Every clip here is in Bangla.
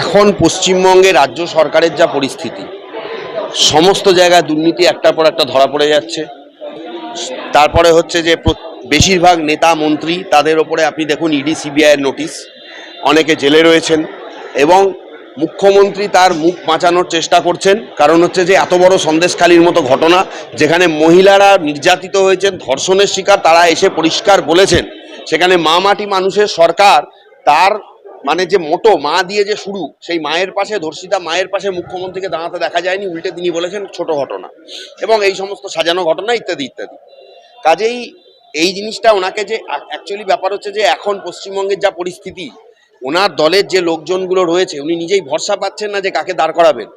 এখন পশ্চিমবঙ্গে রাজ্য সরকারের যা পরিস্থিতি, সমস্ত জায়গায় দুর্নীতি একটার পর একটা ধরা পড়ে যাচ্ছে। তারপরে হচ্ছে যে বেশিরভাগ নেতা মন্ত্রী তাদের ওপরে আপনি দেখুন ইডি, সিবিআইয়ের নোটিশ, অনেকে জেলে রয়েছেন এবং মুখ্যমন্ত্রী তার মুখ বাঁচানোর চেষ্টা করছেন। কারণ হচ্ছে যে এত বড় সন্দেশখালির মতো ঘটনা, যেখানে মহিলারা নির্যাতিত হয়েছেন, ধর্ষণের শিকার তারা এসে পরিষ্কার বলেছেন। সেখানে মা মাটি মানুষের সরকার তার মানে যে মোটো, মা দিয়ে যে শুরু, সেই মায়ের পাশে, ধর্ষিতা মায়ের পাশে মুখ্যমন্ত্রীকে দাঁড়াতে দেখা যায়নি, উল্টে তিনি বলেছেন ছোট ঘটনা। এবং এই সমস্ত সাজানো ঘটনা, ইত্যাদি ইত্যাদি। কাজেই এই জিনিসটা ওনাকে যে অ্যাকচুয়ালি ব্যাপার হচ্ছে যে, এখন পশ্চিমবঙ্গের যা পরিস্থিতি, ওনার দলের যে লোকজনগুলো রয়েছে, উনি নিজেই ভরসা পাচ্ছেন না যে কাকে দাঁড় করাবেন।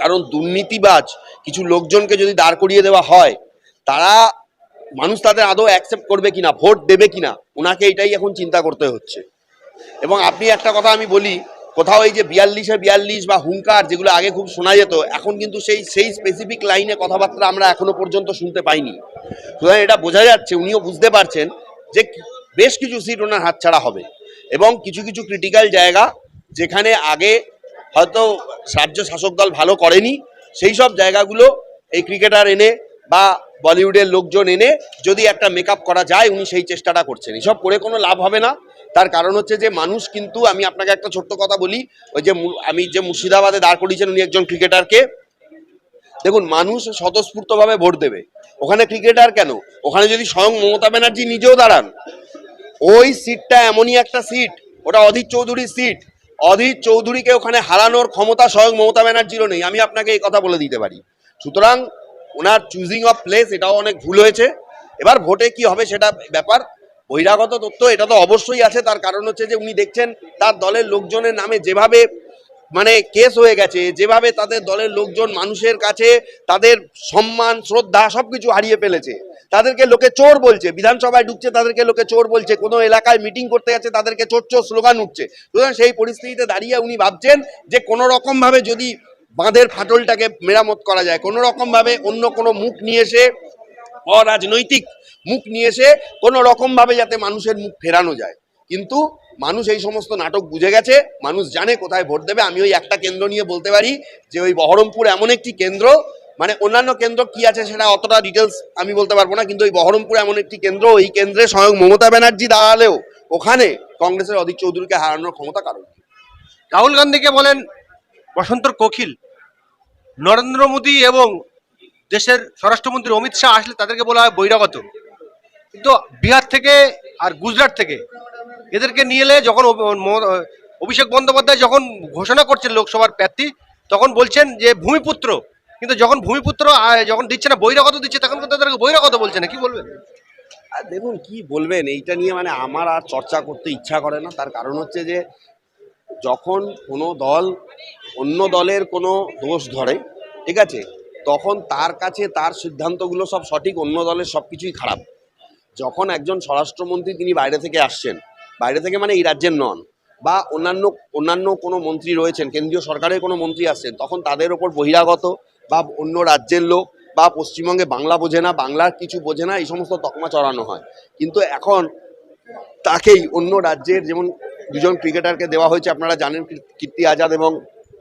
কারণ দুর্নীতিবাজ কিছু লোকজনকে যদি দাঁড় করিয়ে দেওয়া হয়, তারা মানুষ তাদের আদৌ অ্যাকসেপ্ট করবে কিনা, ভোট দেবে কিনা, ওনাকে এটাই এখন চিন্তা করতে হচ্ছে। এবং আপনি একটা কথা আমি বলি, কোথাও এই যে বিয়াল্লিশে বিয়াল্লিশ বা হুঙ্কার যেগুলো আগে খুব শোনা যেত, এখন কিন্তু সেই সেই স্পেসিফিক লাইনে কথাবার্তা আমরা এখনও পর্যন্ত শুনতে পাইনি। সুতরাং এটা বোঝা যাচ্ছে, উনিও বুঝতে পারছেন যে বেশ কিছু সিট ওনার হাতছাড়া হবে এবং কিছু কিছু ক্রিটিক্যাল জায়গা যেখানে আগে হয়তো রাজ্য শাসক দল ভালো করেনি, সেই সব জায়গাগুলো এই ক্রিকেটার এনে বা বলিউডের লোকজন এনে যদি একটা মেকআপ করা যায়, উনি সেই চেষ্টাটা করছেন। এসব করে কোনো লাভ হবে না। তার কারণ হচ্ছে যে মানুষ কিন্তু, আমি আপনাকে একটা ছোট্ট কথা বলি, ওই যে আমি যে মুর্শিদাবাদে দাঁড় করিয়েছেন উনি একজন ক্রিকেটারকে, দেখুন মানুষ স্বতঃস্ফূর্তভাবে ভোট দেবে। ওখানে ক্রিকেটার কেন? ওখানে যদি স্বয়ং মমতা ব্যানার্জি নিজেও দাঁড়ান, ওই সিটটা এমনই একটা সিট, ওটা অধীর চৌধুরীর সিট, অধীর চৌধুরীকে ওখানে হারানোর ক্ষমতা স্বয়ং মমতা ব্যানার্জিরও নেই, আমি আপনাকে এই কথা বলে দিতে পারি। সুতরাং ওনার চুজিং অফ প্লেস এটাও অনেক ভুল হয়েছে। এবার ভোটে কি হবে সেটা ব্যাপার বহিরাগত তথ্য এটা তো অবশ্যই আছে। তার কারণ হচ্ছে যে উনি দেখছেন, তার দলের লোকজনের নামে যেভাবে মানে কেস হয়ে গেছে, যেভাবে তাদের দলের লোকজন মানুষের কাছে তাদের সম্মান, শ্রদ্ধা সব কিছু হারিয়ে ফেলেছে। তাদেরকে লোকে চোর বলছে, বিধানসভায় ঢুকছে, তাদেরকে লোকে চোর বলছে, কোনো এলাকায় মিটিং করতে যাচ্ছে, তাদেরকে চোর চোর স্লোগান উঠছে। সুতরাং সেই পরিস্থিতিতে দাঁড়িয়ে উনি ভাবছেন যে কোনো রকম ভাবে যদি বাঁধের ফাটলটাকে মেরামত করা যায় কোনো রকম ভাবে অন্য কোনো মুখ নিয়ে এসে অরাজনৈতিক মুখ নিয়ে এসে কোনো রকম ভাবে যাতে মানুষের মুখ ফেরানো যায়। কিন্তু মানুষ এই সমস্ত নাটক বুঝে গেছে, মানুষ জানে কোথায় ভোট দেবে। আমি ওই একটা কেন্দ্র নিয়ে বলতে পারি যে ওই বহরমপুর এমন একটি কেন্দ্র মানে অন্যান্য কেন্দ্র কি আছে সেটা অতটা ডিটেলস আমি বলতে পারব না, কিন্তু ওই বহরমপুর এমন একটি কেন্দ্র, ওই কেন্দ্রে স্বয়ং মমতা ব্যানার্জি দাঁড়ালেও ওখানে কংগ্রেসের অধীর চৌধুরীকে হারানোর ক্ষমতা কারণ রাহুল গান্ধীকে বলেন বসন্তর কোকিল, নরেন্দ্র মোদী এবং দেশের স্বরাষ্ট্রমন্ত্রী অমিত শাহ আসলে তাদেরকে বলা হয় বহিরাগত। কিন্তু বিহার থেকে আর গুজরাট থেকে এদেরকে নিয়ে এলে যখন অভিষেক বন্দ্যোপাধ্যায় যখন ঘোষণা করছেন লোকসভার প্রার্থী, তখন বলছেন যে ভূমিপুত্র। কিন্তু যখন ভূমিপুত্র যখন দিচ্ছে না, বহিরাগত দিচ্ছে, তখন তাদেরকে বহিরাগত বলছে না। কি বলবেন? দেখুন কি বলবেন, এইটা নিয়ে মানে আমার আর চর্চা করতে ইচ্ছা করে না। তার কারণ হচ্ছে যে, যখন কোনো দল অন্য দলের কোনো দোষ ধরে, ঠিক আছে? তখন তার কাছে তার সিদ্ধান্তগুলো সব সঠিক, অন্য দলের সব কিছুই খারাপ। যখন একজন স্বরাষ্ট্রমন্ত্রী তিনি বাইরে থেকে আসছেন, বাইরে থেকে মানে এই রাজ্যের নন বা অন্যান্য অন্যান্য কোনো মন্ত্রী রয়েছেন, কেন্দ্রীয় সরকারের কোনো মন্ত্রী আসছেন, তখন তাদের ওপর বহিরাগত বা অন্য রাজ্যের লোক বা পশ্চিমবঙ্গে বাংলা বোঝে না, বাংলার কিছু বোঝে না, এই সমস্ত তকমা চড়ানো হয়। কিন্তু এখন তাকেই অন্য রাজ্যের যেমন দুজন ক্রিকেটারকে দেওয়া হয়েছে, আপনারা জানেন কীর্তি আজাদ এবং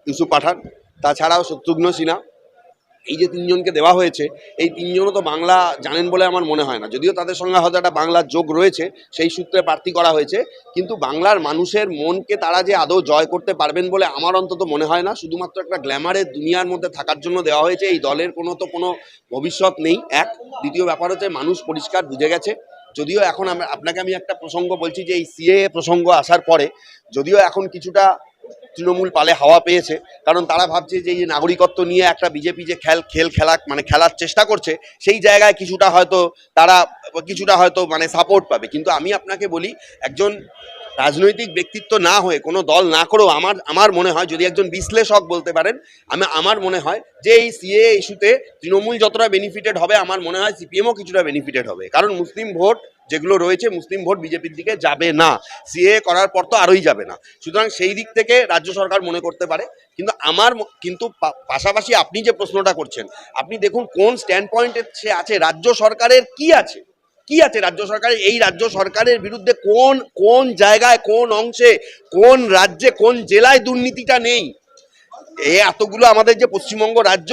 ইউসুফ পাঠান, তাছাড়াও শত্রুঘ্ন সিনহা। এই যে তিনজনকে দেওয়া হয়েছে, এই তিনজনও তো বাংলা জানেন বলে আমার মনে হয় না। যদিও তাদের সঙ্গে হয়তো একটা বাংলার যোগ রয়েছে, সেই সূত্রে প্রার্থী করা হয়েছে, কিন্তু বাংলার মানুষের মনকে তারা যে আদৌ জয় করতে পারবেন বলে আমার অন্তত মনে হয় না। শুধুমাত্র একটা গ্ল্যামারের দুনিয়ার মধ্যে থাকার জন্য দেওয়া হয়েছে, এই দলের কোনো তো কোনো ভবিষ্যৎ নেই, এক। দ্বিতীয় ব্যাপার হচ্ছে মানুষ পরিষ্কার বুঝে গেছে। যদিও এখন আপনাকে আমি একটা প্রসঙ্গ বলছি যে এই সিএ প্রসঙ্গ আসার পরে, যদিও এখন কিছুটা তৃণমূল পালে হাওয়া পেয়েছে। কারণ তারা ভাবছে যে এই নাগরিকত্ব নিয়ে একটা বিজেপি যে খেল খেল খেলা মানে খেলার চেষ্টা করছে, সেই জায়গায় কিছুটা হয়তো তারা, কিছুটা হয়তো মানে সাপোর্ট পাবে। কিন্তু আমি আপনাকে বলি, একজন রাজনৈতিক ব্যক্তিত্ব না হয়ে, কোনো দল না করেও আমার আমার মনে হয়, যদি একজন বিশ্লেষক বলতে পারেন, আমি, আমার মনে হয় যে এই সিএ ইস্যুতে তৃণমূল যতটা বেনিফিটেড হবে, আমার মনে হয় সিপিএমও কিছুটা বেনিফিটেড হবে। কারণ মুসলিম ভোট যেগুলো রয়েছে, মুসলিম ভোট বিজেপির দিকে যাবে না। সিএ করার পর তো আরোই যাবে না। সুতরাং সেই দিক থেকে রাজ্য সরকার মনে করতে পারে। কিন্তু আমার কিন্তু পাশাপাশি আপনি যে প্রশ্নটা করছেন, আপনি দেখুন কোন স্ট্যান্ড পয়েন্টে সে আছে, রাজ্য সরকারের কি আছে? কি আছে রাজ্য সরকারের? এই রাজ্য সরকারের বিরুদ্ধে কোন কোন জায়গায়, কোন অংশে, কোন রাজ্যে, কোন জেলায় দুর্নীতিটা নেই? এ এতগুলো আমাদের যে পশ্চিমবঙ্গ রাজ্য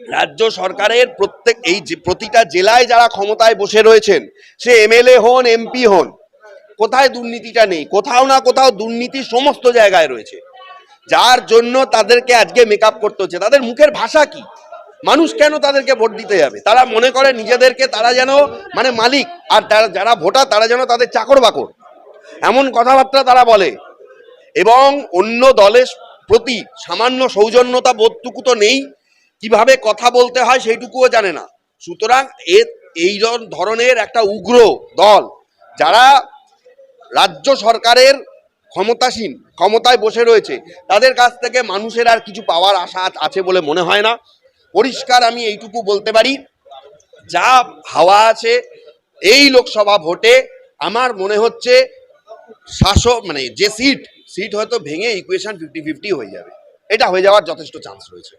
রাজ্য সরকারের প্রত্যেক, এই প্রতিটা জেলায় যারা ক্ষমতায় বসে রয়েছেন, সে এমএলএ হন, এমপি হন, কোথায় দুর্নীতিটা নেই? কোথাও না কোথাও দুর্নীতি সমস্ত জায়গায় রয়েছে। যার জন্য তাদেরকে আজকে মেকআপ করতে হচ্ছে। তাদের মুখের ভাষা কি? মানুষ কেন তাদেরকে ভোট দিতে যাবে? তারা মনে করে নিজেদেরকে তারা যেন মানে মালিক, আর যারা ভোটার তারা যেন তাদের চাকর বাকর। এমন কথাবার্তা তারা বলে। এবং অন্য দলের প্রতি সামান্য সৌজন্যতা বোধটুকু তো নেই। কীভাবে কথা বলতে হয় সেইটুকুও জানে না। সুতরাং এ, এই ধরনের একটা উগ্র দল, যারা রাজ্য সরকারের ক্ষমতাসীন, ক্ষমতায় বসে রয়েছে, তাদের কাছ থেকে মানুষের আর কিছু পাওয়ার আশা আছে বলে মনে হয় না। পরিষ্কার আমি এইটুকু বলতে পারি, যা হাওয়া আছে, এই লোকসভা ভোটে আমার মনে হচ্ছে শাসক মানে যে সিট সিট হয়তো ভেঙে ইকুয়েশন ফিফটি ফিফটি হয়ে যাবে। এটা হয়ে যাওয়ার যথেষ্ট চান্স রয়েছে।